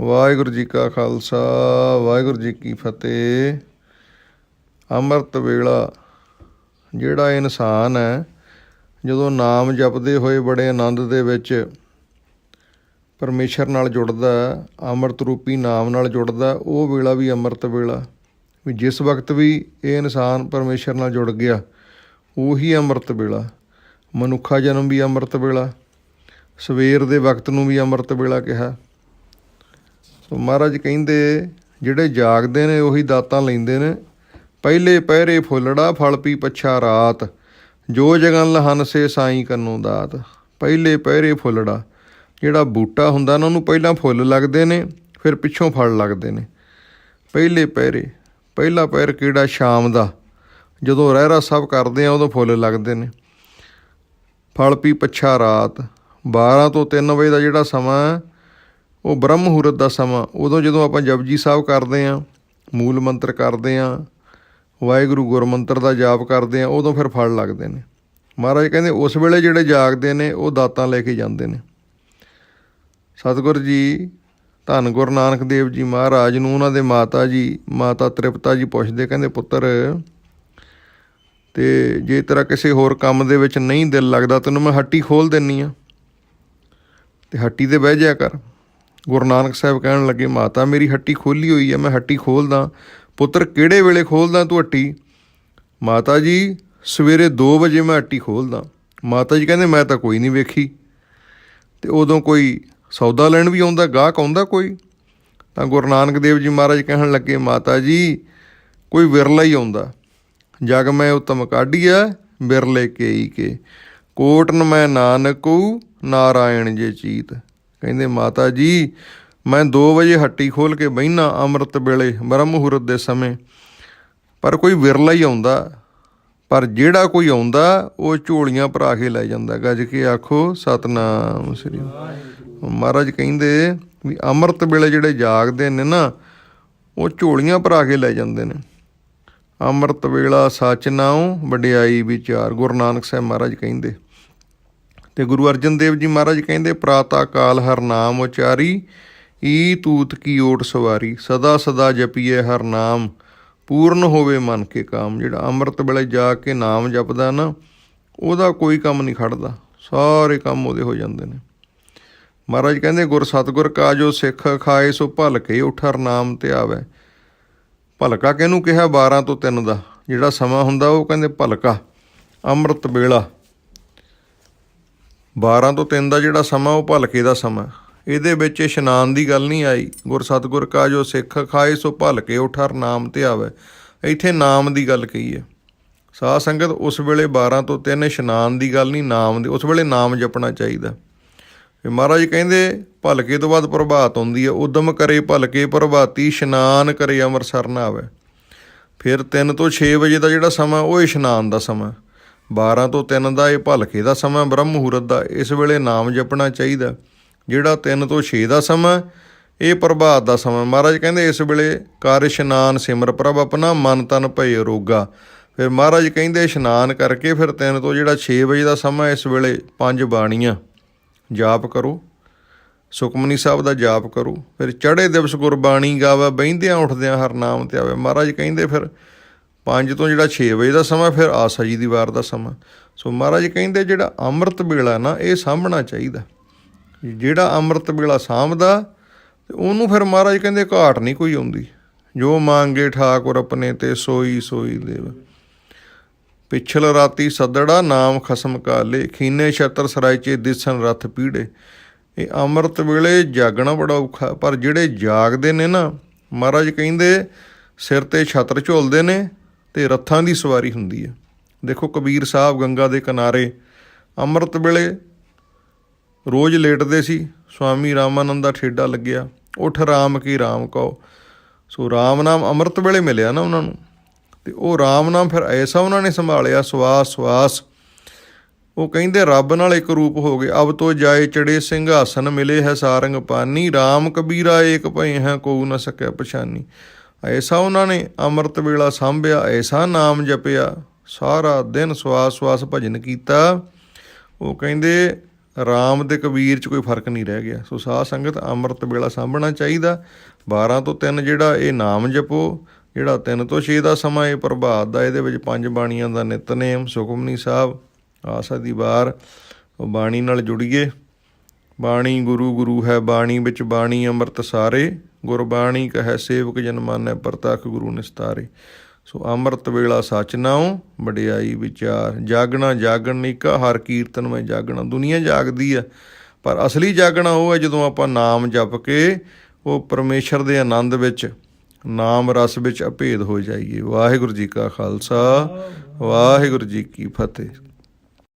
ਵਾਹਿਗੁਰੂ ਜੀ ਕਾ ਖਾਲਸਾ, ਵਾਹਿਗੁਰੂ ਜੀ ਕੀ ਫਤਿਹ। ਅੰਮ੍ਰਿਤ ਵੇਲਾ ਜਿਹੜਾ ਇਨਸਾਨ ਹੈ, ਜਦੋਂ ਨਾਮ ਜਪਦੇ ਹੋਏ ਬੜੇ ਆਨੰਦ ਦੇ ਵਿੱਚ ਪਰਮੇਸ਼ਰ ਨਾਲ ਜੁੜਦਾ, ਅੰਮ੍ਰਿਤ ਰੂਪੀ ਨਾਮ ਨਾਲ ਜੁੜਦਾ, ਉਹ ਵੇਲਾ ਵੀ ਅੰਮ੍ਰਿਤ ਵੇਲਾ। ਵੀ ਜਿਸ ਵਕਤ ਵੀ ਇਹ ਇਨਸਾਨ ਪਰਮੇਸ਼ਰ ਨਾਲ ਜੁੜ ਗਿਆ, ਉਹੀ ਅੰਮ੍ਰਿਤ ਵੇਲਾ। ਮਨੁੱਖਾ ਜਨਮ ਵੀ ਅੰਮ੍ਰਿਤ ਵੇਲਾ। ਸਵੇਰ ਦੇ ਵਕਤ ਨੂੰ ਵੀ ਅੰਮ੍ਰਿਤ ਵੇਲਾ ਕਿਹਾ। ਸੋ ਮਹਾਰਾਜ ਕਹਿੰਦੇ, ਜਿਹੜੇ ਜਾਗਦੇ ਨੇ ਉਹੀ ਦਾਤਾਂ ਲੈਂਦੇ ਨੇ। ਪਹਿਲੇ ਪਹਿਰੇ ਫੁੱਲੜਾ, ਫਲ ਪੀ ਪੱਛਾ ਰਾਤ। ਜੋ ਜਗਨ ਲਹਨ ਸੇ ਸਾਈ ਕੰਨੋਂ ਦਾਤ। ਪਹਿਲੇ ਪਹਿਰੇ ਫੁੱਲੜਾ। ਜਿਹੜਾ ਬੂਟਾ ਹੁੰਦਾ ਨਾ, ਉਹਨੂੰ ਪਹਿਲਾਂ ਫੁੱਲ ਲੱਗਦੇ ਨੇ, ਫਿਰ ਪਿੱਛੋਂ ਫਲ ਲੱਗਦੇ ਨੇ। ਪਹਿਲੇ ਪਹਿਰੇ। ਪਹਿਲਾ ਪੈਰ ਕਿਹੜਾ? ਸ਼ਾਮ ਦਾ। ਜਦੋਂ ਰਹਿਰਾ ਸਭ ਕਰਦੇ ਆ, ਉਦੋਂ ਫੁੱਲ ਲੱਗਦੇ ਨੇ। ਫਲ ਪੀ ਪੱਛਾ ਰਾਤ। 12 ਤੋਂ 3 ਵਜੇ ਦਾ ਜਿਹੜਾ ਸਮਾਂ ਉਹ ਬ੍ਰਹਮ ਮੁਹੂਰਤ ਦਾ ਸਮਾਂ, ਉਦੋਂ ਜਦੋਂ ਆਪਾਂ ਜਪਜੀ ਸਾਹਿਬ ਕਰਦੇ ਆਂ ਮੂਲ ਮੰਤਰ ਕਰਦੇ ਆਂ ਵਾਹਿਗੁਰੂ ਗੁਰਮੰਤਰ ਦਾ ਜਾਪ ਕਰਦੇ ਆਂ ਉਦੋਂ ਫਿਰ ਫਲ ਲੱਗਦੇ ਨੇ। ਮਹਾਰਾਜ ਕਹਿੰਦੇ, ਉਸ ਵੇਲੇ ਜਿਹੜੇ ਜਾਗਦੇ ਨੇ, ਉਹ ਦਾਤਾਂ ਲੈ ਕੇ ਜਾਂਦੇ ਨੇ। ਸਤਿਗੁਰ ਜੀ, ਧੰਨ ਗੁਰੂ ਨਾਨਕ ਦੇਵ ਜੀ ਮਹਾਰਾਜ ਨੂੰ ਉਹਨਾਂ ਦੇ ਮਾਤਾ ਜੀ, ਮਾਤਾ ਤ੍ਰਿਪਤਾ ਜੀ ਪੁੱਛਦੇ, ਕਹਿੰਦੇ, ਪੁੱਤਰ, ਤੇ ਜੇ ਤੇਰਾ ਕਿਸੇ ਹੋਰ ਕੰਮ ਦੇ ਵਿੱਚ ਨਹੀਂ ਦਿਲ ਲੱਗਦਾ, ਤੈਨੂੰ ਮੈਂ ਹੱਟੀ ਖੋਲ ਦਿੰਨੀ ਆ। ਤੇ ਹੱਟੀ ਤੇ ਬਹਿ ਜਾ ਕਰ। ਗੁਰੂ ਨਾਨਕ ਸਾਹਿਬ ਕਹਿਣ ਲੱਗੇ, ਮਾਤਾ, ਮੇਰੀ ਹੱਟੀ ਖੋਲੀ ਹੋਈ ਹੈ, ਮੈਂ ਹੱਟੀ ਖੋਲਦਾ, ਪੁੱਤਰ, ਕਿਹੜੇ ਵੇਲੇ ਖੋਲਦਾ ਤੂੰ ਹੱਟੀ? ਮਾਤਾ ਜੀ, ਸਵੇਰੇ 2 ਵਜੇ ਮੈਂ ਹੱਟੀ ਖੋਲਦਾ। ਮਾਤਾ ਜੀ ਕਹਿੰਦੇ, ਮੈਂ ਤਾਂ ਕੋਈ ਨਹੀਂ ਵੇਖੀ। ਤੇ ਉਦੋਂ ਕੋਈ ਸੌਦਾ ਲੈਣ ਵੀ ਆਉਂਦਾ, ਗਾਹਕ ਆਉਂਦਾ ਕੋਈ? ਤਾਂ ਗੁਰੂ ਨਾਨਕ ਦੇਵ ਜੀ ਮਹਾਰਾਜ ਕਹਿਣ ਲੱਗੇ, ਮਾਤਾ ਜੀ, ਕੋਈ ਵਿਰਲਾ ਹੀ ਆਉਂਦਾ। ਜਗ ਮੈਂ ਉਤਮ ਕਾਢੀਐ, ਬਿਰਲੇ ਕੇਈ ਕੇ। ਕੋਟਨ ਮੈਂ ਨਾਨਕੂ, ਨਾਰਾਇਣ ਜੇ ਚੀਤ। ਕਹਿੰਦੇ, ਮਾਤਾ ਜੀ, ਮੈਂ 2 ਵਜੇ ਹੱਟੀ ਖੋਲ ਕੇ ਬਹਿਨਾ ਅੰਮ੍ਰਿਤ ਵੇਲੇ, ਬ੍ਰਹਮ ਮੁਹੂਰਤ ਦੇ ਸਮੇਂ। ਪਰ ਕੋਈ ਵਿਰਲਾ ਹੀ ਆਉਂਦਾ। ਪਰ ਜਿਹੜਾ ਕੋਈ ਆਉਂਦਾ, ਉਹ ਝੋਲੀਆਂ ਭਰਾ ਕੇ ਲੈ ਜਾਂਦਾ। ਗੱਜ ਕੇ ਆਖੋ, ਸਤਨਾਮ ਸ੍ਰੀ ਮਹਾਰਾਜ ਕਹਿੰਦੇ ਵੀ ਅੰਮ੍ਰਿਤ ਵੇਲੇ ਜਿਹੜੇ ਜਾਗਦੇ ਨੇ ਨਾ, ਉਹ ਝੋਲੀਆਂ ਭਰਾ ਕੇ ਲੈ ਜਾਂਦੇ ਨੇ। ਅੰਮ੍ਰਿਤ ਵੇਲਾ ਸਚ ਨਾਉ, ਵਡਿਆਈ ਵਿਚਾਰ। ਗੁਰੂ ਨਾਨਕ ਸਾਹਿਬ ਮਹਾਰਾਜ ਕਹਿੰਦੇ ਤੇ ਗੁਰੂ ਅਰਜਨ ਦੇਵ ਜੀ ਮਹਾਰਾਜ ਕਹਿੰਦੇ, ਪ੍ਰਾਤਾ ਕਾਲ ਹਰ ਨਾਮ ਉਚਾਰੀ ਈ ਤੂਤ ਕੀ ਓਟ ਸਵਾਰੀ, ਸਦਾ ਸਦਾ ਜਪੀਏ ਹਰ ਨਾਮ, ਪੂਰਨ ਹੋਵੇ ਮਨ ਕੇ ਕਾਮ। ਜਿਹੜਾ ਅੰਮ੍ਰਿਤ ਵੇਲੇ ਜਾ ਕੇ ਨਾਮ ਜਪਦਾ ਨਾ, ਉਹਦਾ ਕੋਈ ਕੰਮ ਨਹੀਂ ਖੜਦਾ। ਸਾਰੇ ਕੰਮ ਉਹਦੇ ਹੋ ਜਾਂਦੇ ਨੇ। ਮਹਾਰਾਜ ਕਹਿੰਦੇ, ਗੁਰ ਸਤਗੁਰ ਕਾਜੋ ਸਿੱਖ ਖਾਏ ਸੋ ਭਲਕੇ ਉਠਰ ਨਾਮ ਤੇ ਆਵੇ। ਭਲਕਾ ਕਿਹਨੂੰ ਕਿਹਾ? 12 ਤੋਂ 3 ਦਾ। ਜਿਹੜਾ ਸਮਾਂ ਹੁੰਦਾ ਉਹ ਕਹਿੰਦੇ, ਭਲਕਾ ਅੰਮ੍ਰਿਤ ਵੇਲਾ 12 ਤੋਂ 3 ਦਾ ਜਿਹੜਾ ਸਮਾਂ, ਉਹ ਭਲਕੇ ਦਾ ਸਮਾਂ। ਇਹਦੇ ਵਿੱਚ ਇਸ਼ਨਾਨ ਦੀ ਗੱਲ ਨਹੀਂ ਆਈ। ਗੁਰ ਸਤਗੁਰ ਕਾ ਜੋ ਸਿੱਖ ਖਾਏ, ਸੋ ਭਲਕੇ ਉਠਰ ਨਾਮ ਤੇ ਆਵੇ। ਇੱਥੇ ਨਾਮ ਦੀ ਗੱਲ ਕਹੀ ਹੈ। ਸਾਧ ਸੰਗਤ, ਉਸ ਵੇਲੇ 12 ਤੋਂ 3 ਇਸ਼ਨਾਨ ਦੀ ਗੱਲ ਨਹੀਂ, ਨਾਮ ਦੀ, ਉਸ ਵੇਲੇ ਨਾਮ ਜਪਣਾ ਚਾਹੀਦਾ। ਫਿਰ ਮਹਾਰਾਜ ਕਹਿੰਦੇ, ਭਲਕੇ ਤੋਂ ਬਾਅਦ ਪ੍ਰਭਾਤ ਹੁੰਦੀ ਹੈ। ਉਦਮ ਕਰੇ ਭਲਕੇ ਪ੍ਰਭਾਤੀ, ਇਸ਼ਨਾਨ ਕਰੇ ਅੰਮ੍ਰਿਤਸਰ ਨਾ ਆਵੇ। ਫਿਰ 3 ਤੋਂ 6 ਵਜੇ ਦਾ ਜਿਹੜਾ ਸਮਾਂ, ਉਹ ਇਸ਼ਨਾਨ ਦਾ ਸਮਾਂ। 12 ਤੋਂ 3 ਦਾ ਇਹ ਭਲਕੇ ਦਾ ਸਮਾਂ ਬ੍ਰਹਮ ਮੁਹੂਰਤ ਦਾ, ਇਸ ਵੇਲੇ ਨਾਮ ਜਪਣਾ ਚਾਹੀਦਾ। ਜਿਹੜਾ 3 ਤੋਂ 6 ਦਾ ਸਮਾਂ, ਇਹ ਪ੍ਰਭਾਤ ਦਾ ਸਮਾਂ। ਮਹਾਰਾਜ ਕਹਿੰਦੇ, ਇਸ ਵੇਲੇ ਕਰ ਇਸ਼ਨਾਨ ਸਿਮਰ ਪ੍ਰਭ, ਆਪਣਾ ਮਨ ਤਨ ਭਏ ਰੋਗਾ। ਫਿਰ ਮਹਾਰਾਜ ਕਹਿੰਦੇ, ਇਸ਼ਨਾਨ ਕਰਕੇ ਫਿਰ 3 ਤੋਂ ਜਿਹੜਾ 6 ਵਜੇ ਦਾ ਸਮਾਂ, ਇਸ ਵੇਲੇ ਪੰਜ ਬਾਣੀਆਂ। ਜਾਪ ਕਰੋ। ਸੁਖਮਨੀ ਸਾਹਿਬ ਦਾ ਜਾਪ ਕਰੋ। ਫਿਰ ਚੜ੍ਹੇ ਦਿਵਸ ਗੁਰਬਾਣੀ ਗਾਵੇ, ਬਹਿੰਦਿਆਂ ਉੱਠਦਿਆਂ ਹਰ ਨਾਮ ਤੇ ਆਵੇ। ਮਹਾਰਾਜ ਕਹਿੰਦੇ, ਫਿਰ 5 ਤੋਂ ਜਿਹੜਾ 6 ਵਜੇ ਦਾ ਸਮਾਂ, ਫਿਰ ਆਸਾ ਜੀ ਦੀ ਵਾਰ ਦਾ ਸਮਾਂ। ਸੋ ਮਹਾਰਾਜ ਕਹਿੰਦੇ ਜਿਹੜਾ ਅੰਮ੍ਰਿਤ ਵੇਲਾ ਨਾ, ਇਹ ਸਾਂਭਣਾ ਚਾਹੀਦਾ। ਜਿਹੜਾ ਅੰਮ੍ਰਿਤ ਵੇਲਾ ਸਾਂਭਦਾ, ਤੇ ਉਹਨੂੰ ਫਿਰ ਮਹਾਰਾਜ ਕਹਿੰਦੇ ਘਾਟ ਨਹੀਂ ਕੋਈ ਆਉਂਦੀ। ਜੋ ਮੰਗੇ ਠਾਕੁਰ ਆਪਣੇ ਤੇ ਸੋਈ ਸੋਈ ਦੇਵ। ਪਿਛਲ ਰਾਤੀ ਸਦੜਾ ਨਾਮ ਖਸਮ ਕਾਲੇ, ਖੀਨੇ ਛਤਰ ਸਰਾਇਚੇ ਦਿਸਨ ਰਥ ਪੀੜੇ। ਇਹ ਅੰਮ੍ਰਿਤ ਵੇਲੇ ਜਾਗਣਾ ਬੜਾ ਔਖਾ, ਪਰ ਜਿਹੜੇ ਜਾਗਦੇ ਨੇ ਨਾ, ਮਹਾਰਾਜ ਕਹਿੰਦੇ ਸਿਰ ਤੇ ਛਤਰ ਝੋਲਦੇ ਨੇ ਤੇ ਰੱਥਾਂ ਦੀ ਸਵਾਰੀ ਹੁੰਦੀ ਹੈ। ਦੇਖੋ ਕਬੀਰ ਸਾਹਿਬ ਗੰਗਾ ਦੇ ਕਿਨਾਰੇ ਅੰਮ੍ਰਿਤ ਵੇਲੇ ਰੋਜ਼ ਲੇਟਦੇ ਸੀ। ਸਵਾਮੀ ਰਾਮਾਨੰਦ ਦਾ ਠੇਡਾ ਲੱਗਿਆ। ਉਠ ਰਾਮ ਕੀ ਰਾਮ ਕਹੋ। ਸੋ ਰਾਮ ਨਾਮ ਅੰਮ੍ਰਿਤ ਵੇਲੇ ਮਿਲਿਆ ਨਾ ਉਹਨਾਂ ਨੂੰ। ਤੇ ਉਹ ਰਾਮ ਨਾਮ ਫਿਰ ਐਸਾ ਉਹਨਾਂ ਨੇ ਸੰਭਾਲਿਆ, ਸਵਾਸ ਸਵਾਸ। ਉਹ ਕਹਿੰਦੇ, ਰੱਬ ਨਾਲ ਇੱਕ ਰੂਪ ਹੋ ਗਏ। ਅਬ ਤੋ ਜਾਏ ਚੜੇ ਸਿੰਘਾਸਨ, ਮਿਲੇ ਹੈ ਸਾਰੰਗ ਪਾਨੀ। RAM ਕਬੀਰਾ ਏਕ ਭਈ ਹੈ ਕੋ ਨ ਸਕਿਆ ਪਛਾਨੀ। ਐਸਾ ਉਹਨਾਂ ਨੇ ਅੰਮ੍ਰਿਤ ਵੇਲਾ ਸੰਭਿਆ, ਐਸਾ ਨਾਮ ਜਪਿਆ, ਸਾਰਾ ਦਿਨ ਸਵਾਸ ਸਵਾਸ ਭਜਨ ਕੀਤਾ। ਉਹ ਕਹਿੰਦੇ, ਰਾਮ ਦੇ ਕਬੀਰ 'ਚ ਕੋਈ ਫ਼ਰਕ ਨਹੀਂ ਰਹਿ ਗਿਆ। ਸੋ ਸਾਧ ਸੰਗਤ ਅੰਮ੍ਰਿਤ ਵੇਲਾ ਸਾਂਭਣਾ ਚਾਹੀਦਾ। 12 ਤੋਂ 3 ਜਿਹੜਾ ਇਹ ਨਾਮ ਜਪੋ, ਜਿਹੜਾ 3 ਤੋਂ 6 ਦਾ ਸਮਾਂ ਇਹ ਪ੍ਰਭਾਤ ਦਾ, ਇਹਦੇ ਵਿੱਚ ਪੰਜ ਬਾਣੀਆਂ ਦਾ ਨਿਤਨੇਮ ਸੁਖਮਨੀ ਸਾਹਿਬ, ਆਸਾ ਦੀ ਵਾਰ, ਉਹ ਬਾਣੀ ਨਾਲ ਜੁੜੀਏ। ਬਾਣੀ ਗੁਰੂ ਗੁਰੂ ਹੈ, ਬਾਣੀ ਵਿੱਚ ਬਾਣੀ ਅੰਮ੍ਰਿਤ ਸਾਰੇ। ਗੁਰਬਾਣੀ ਕਹੈ ਸੇਵਕ ਜਨ ਮਾਨੈ ਪ੍ਰਤੱਖ ਗੁਰੂ ਨਿਸਤਾਰੇ। ਸੋ ਅੰਮ੍ਰਿਤ ਵੇਲਾ ਸਚ ਨਾਉ, ਵਡਿਆਈ ਵਿਚਾਰ। ਜਾਗਣਾ ਜਾਗਣ ਨੀਕਾ ਹਰ ਕੀਰਤਨ ਮੈਂ ਜਾਗਣਾ। ਦੁਨੀਆ ਜਾਗਦੀ ਆ, ਪਰ ਅਸਲੀ ਜਾਗਣਾ ਉਹ ਹੈ ਜਦੋਂ ਆਪਾਂ ਨਾਮ ਜਪ ਕੇ ਉਹ ਪਰਮੇਸ਼ਰ ਦੇ ਆਨੰਦ ਵਿੱਚ, ਨਾਮ ਰਸ ਵਿੱਚ ਅਭੇਦ ਹੋ ਜਾਈਏ। ਵਾਹਿਗੁਰੂ ਜੀ ਕਾ ਖਾਲਸਾ, ਵਾਹਿਗੁਰੂ ਜੀ ਕੀ ਫਤਿਹ।